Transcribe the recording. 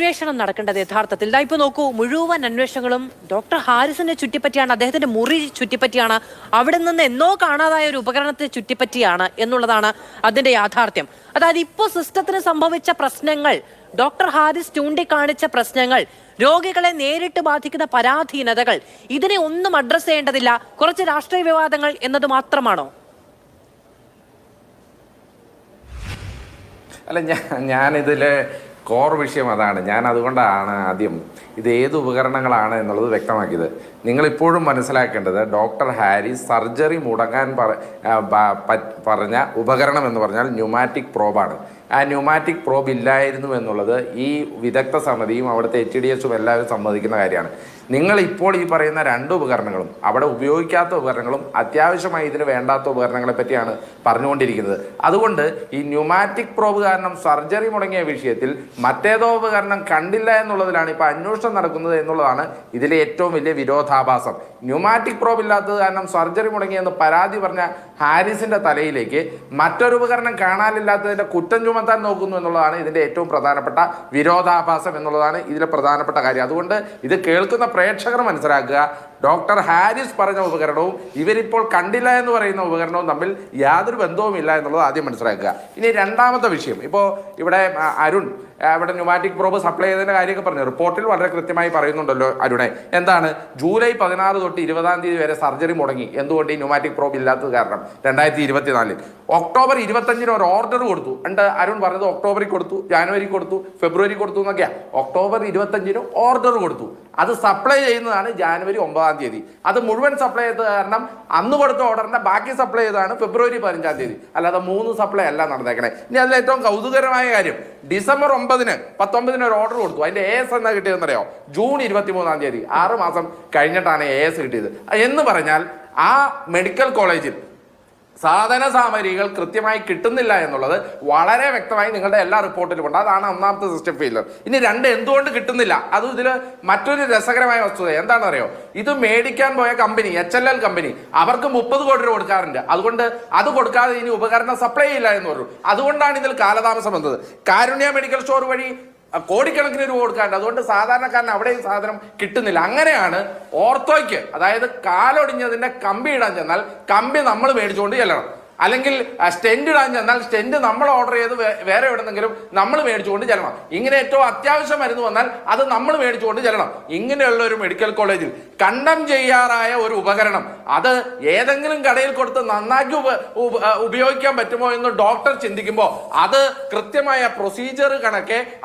അന്വേഷണം നടക്കേണ്ടത് യഥാർത്ഥത്തിൽ. ഇതാ നോക്കൂ മുഴുവൻ അന്വേഷണങ്ങളും ഡോക്ടർ ഹാരിസിനെ ചുറ്റിപ്പറ്റിയാണ് അദ്ദേഹത്തിന്റെ മുറി ചുറ്റിപ്പറ്റിയാണ് അവിടെ നിന്ന് എന്നോ കാണാതായ ഒരു ഉപകരണത്തെ ചുറ്റിപ്പറ്റിയാണ് എന്നുള്ളതാണ് അതിന്റെ യാഥാർത്ഥ്യം. അതായത് ഇപ്പോ സിസ്റ്റത്തിന് സംഭവിച്ച പ്രശ്നങ്ങൾ ഡോക്ടർ ഹാരിസ് ചൂണ്ടിക്കാണിച്ച പ്രശ്നങ്ങൾ രോഗികളെ നേരിട്ട് ബാധിക്കുന്ന പരാധീനതകൾ ഇതിനെ ഒന്നും അഡ്രസ് ചെയ്യേണ്ടതില്ല. കുറച്ച് രാഷ്ട്രീയ വിവാദങ്ങൾ എന്നത് മാത്രമാണോ? അല്ല ഞാൻ ഞാനിതിൽ കോർ വിഷയം അതാണ്. ഞാൻ അതുകൊണ്ടാണ് ആദ്യം ഇത് ഏത് ഉപകരണങ്ങളാണ് എന്നുള്ളത് വ്യക്തമാക്കിയത്. നിങ്ങൾ ഇപ്പോഴും മനസ്സിലാക്കേണ്ടത് ഡോക്ടർ ഹാരി സർജറി മുടങ്ങാൻ പറഞ്ഞ ഉപകരണം എന്ന് പറഞ്ഞാൽ ന്യൂമാറ്റിക് പ്രോബാണ്. ആ ന്യൂമാറ്റിക് പ്രോബ് ഇല്ലായിരുന്നു എന്നുള്ളത് ഈ വിദഗ്ധ സമിതിയും അവിടുത്തെ എച്ച് ഡി എസും എല്ലാവരും സമ്മതിക്കുന്ന കാര്യമാണ്. നിങ്ങൾ ഇപ്പോൾ ഈ പറയുന്ന രണ്ട് ഉപകരണങ്ങളും അവിടെ ഉപയോഗിക്കാത്ത ഉപകരണങ്ങളും അത്യാവശ്യമായി ഇതിന് വേണ്ടാത്ത ഉപകരണങ്ങളെ പറ്റിയാണ് പറഞ്ഞുകൊണ്ടിരിക്കുന്നത്. അതുകൊണ്ട് ഈ ന്യൂമാറ്റിക് പ്രോബ് കാരണം സർജറി മുടങ്ങിയ വിഷയത്തിൽ മറ്റേതോ ഉപകരണം കണ്ടില്ല എന്നുള്ളതിലാണ് ഇപ്പോൾ അന്വേഷണം നടക്കുന്നത് എന്നുള്ളതാണ് ഇതിലെ ഏറ്റവും വലിയ വിരോധാഭാസം. ന്യൂമാറ്റിക് പ്രോബ് ഇല്ലാത്തത് കാരണം സർജറി മുടങ്ങിയെന്ന് പരാതി പറഞ്ഞ ഹാരിസിന്റെ തലയിലേക്ക് മറ്റൊരു ഉപകരണം കാണാനില്ലാത്തതിന്റെ കുറ്റം ചുമത്താൻ നോക്കുന്നു എന്നുള്ളതാണ് ഇതിന്റെ ഏറ്റവും പ്രധാനപ്പെട്ട വിരോധാഭാസം എന്നുള്ളതാണ് ഇതിലെ പ്രധാനപ്പെട്ട കാര്യം. അതുകൊണ്ട് ഇത് കേൾക്കുന്ന പ്രേക്ഷകർ മനസ്സിലാക്കുക ഡോക്ടർ ഹാരിസ് പറഞ്ഞ ഉപകരണവും ഇവരിപ്പോൾ കണ്ടില്ല എന്ന് പറയുന്ന ഉപകരണവും തമ്മിൽ യാതൊരു ബന്ധവുമില്ല എന്നുള്ളത് ആദ്യം മനസ്സിലാക്കുക. ഇനി രണ്ടാമത്തെ വിഷയം. ഇപ്പോൾ ഇവിടെ അരുൺ ഇവിടെ ന്യൂമാറ്റിക് പ്രോബ് സപ്ലൈ ചെയ്തതിന്റെ കാര്യമൊക്കെ പറഞ്ഞു. റിപ്പോർട്ടിൽ വളരെ കൃത്യമായി പറയുന്നുണ്ടല്ലോ അരുണെ. എന്താണ്? ജൂലൈ പതിനാറ് തൊട്ട് ഇരുപതാം തീയതി വരെ സർജറി മുടങ്ങി. എന്തുകൊണ്ട് ഈ ന്യൂമാറ്റിക് പ്രോബ് ഇല്ലാത്തത് കാരണം? രണ്ടായിരത്തി ഇരുപത്തിനാലിൽ. ഒക്ടോബർ ഇരുപത്തഞ്ചിന് ഒരു ഓർഡർ കൊടുത്തു. ഉണ്ട് അരുൺ പറഞ്ഞത് ഒക്ടോബറിൽ കൊടുത്തു ജാനുവരി കൊടുത്തു ഫെബ്രുവരി കൊടുത്തു എന്നൊക്കെയാണ് ഒക്ടോബർ ഇരുപത്തഞ്ചിന് ഓർഡർ കൊടുത്തു. അത് സപ്ലൈ ചെയ്യുന്നതാണ് ജാനുവരി ഒമ്പതാം തീയതി. അത് മുഴുവൻ സപ്ലൈ ചെയ്തത് കാരണം അന്ന് കൊടുത്ത ഓർഡറിന്റെ ബാക്കി സപ്ലൈ ചെയ്തതാണ് ഫെബ്രുവരി പതിനഞ്ചാം തീയതി. അല്ലാതെ മൂന്ന് സപ്ലൈ അല്ല നടന്നേക്കണേ. ഇനി അതിൽ ഏറ്റവും കൗതുകരമായ കാര്യം ഡിസംബർ ഒമ്പതിന് പത്തൊമ്പതിന് ഒരു ഓർഡർ കൊടുത്തു. അതിന്റെ എ എസ് എന്നാ കിട്ടിയതെന്നറിയോ ജൂൺ ഇരുപത്തി മൂന്നാം തീയതി. ആറ് മാസം കഴിഞ്ഞിട്ടാണ് എ എസ് കിട്ടിയത്. എന്ന് പറഞ്ഞാൽ ആ മെഡിക്കൽ കോളേജിൽ സാധന സാമഗ്രികൾ കൃത്യമായി കിട്ടുന്നില്ല എന്നുള്ളത് വളരെ വ്യക്തമായി നിങ്ങളുടെ എല്ലാ റിപ്പോർട്ടിലും ഉണ്ട്. അതാണ് ഒന്നാമത്തെ സിസ്റ്റം ഫെയിലർ ഇനി രണ്ട് എന്തുകൊണ്ട് കിട്ടുന്നില്ല? അത് ഇതിൽ മറ്റൊരു രസകരമായ വസ്തുത. എന്താണെന്ന് അറിയോ ഇത് മേടിക്കാൻ പോയ company H L L company അവർക്ക് മുപ്പത് കോടി രൂപ കൊടുക്കാറുണ്ട്. അതുകൊണ്ട് അത് കൊടുക്കാതെ ഇനി ഉപകരണം സപ്ലൈ ചെയ്യില്ല എന്ന് പറഞ്ഞു. അതുകൊണ്ടാണ് ഇതിൽ കാലതാമസം വന്നത്. കാരുണ്യ മെഡിക്കൽ സ്റ്റോർ വഴി കോടിക്കണക്കിന് രൂപ കൊടുക്കാണ്ട്. അതുകൊണ്ട് സാധാരണക്കാരന് അവിടെയും സാധനം കിട്ടുന്നില്ല. അങ്ങനെയാണ് ഓർത്തോയ്ക്ക് അതായത് കാലൊടിഞ്ഞതിന്റെ കമ്പി ഇടാൻ ചെന്നാൽ കമ്പി നമ്മൾ മേടിച്ചുകൊണ്ട് ചെല്ലണം. അല്ലെങ്കിൽ സ്റ്റെൻഡ് ഇടാൻ ചെന്നാൽ സ്റ്റെൻഡ് നമ്മൾ ഓർഡർ ചെയ്ത് വേറെ എവിടെന്നെങ്കിലും നമ്മൾ മേടിച്ചുകൊണ്ട് ചെല്ലണം. ഇങ്ങനെ ഏറ്റവും അത്യാവശ്യം മരുന്ന് വന്നാൽ അത് നമ്മൾ മേടിച്ചുകൊണ്ട് ചെല്ലണം. ഇങ്ങനെയുള്ള ഒരു മെഡിക്കൽ കോളേജിൽ കണ്ടം ചെയ്യാറായ ഒരു ഉപകരണം. അത് ഏതെങ്കിലും കടയിൽ കൊടുത്ത് നന്നാക്കി ഉപ- ഉപ- ഉപയോഗിക്കാൻ പറ്റുമോ എന്ന് ഡോക്ടർ ചിന്തിക്കുമ്പോൾ അത് കൃത്യമായ പ്രൊസീജിയർ കണക്കെ